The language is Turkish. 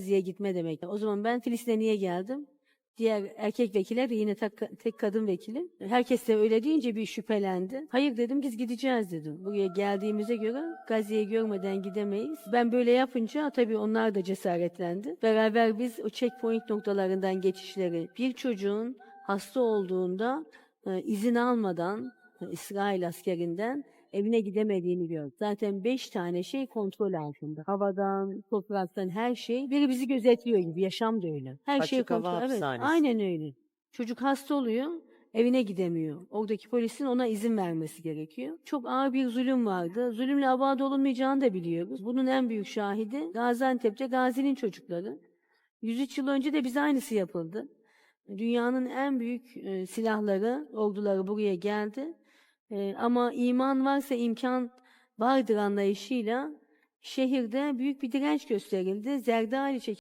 Gazze'ye gitme demek. O zaman ben Filistin'e niye geldim? Diğer erkek vekiller yine tek, tek kadın vekili. Herkes de öyle deyince bir şüphelendi. Hayır dedim biz gideceğiz dedim. Buraya geldiğimize göre Gazze'yi görmeden gidemeyiz. Ben böyle yapınca tabii onlar da cesaretlendi. Beraber biz o checkpoint noktalarından geçişleri bir çocuğun hasta olduğunda e, izin almadan e, İsrail askerinden evine gidemediğini gördük. Zaten beş tane şey kontrol altında. Havadan, topraktan her şey. Biri bizi gözetliyor gibi. Yaşam da öyle. Her şey Açık hava kontrol. Evet, aynen öyle. Çocuk hasta oluyor, evine gidemiyor. Oradaki polisin ona izin vermesi gerekiyor. Çok ağır bir zulüm vardı. Zulümle abad olunmayacağını da biliyoruz. Bunun en büyük şahidi Gaziantep'te Gazi'nin çocukları. 103 yıl önce de bize aynısı yapıldı. Dünyanın en büyük e, silahları, orduları buraya geldi. E, ama iman varsa imkan vardır anlayışıyla şehirde büyük bir direnç gösterildi. Zerdali çekildi.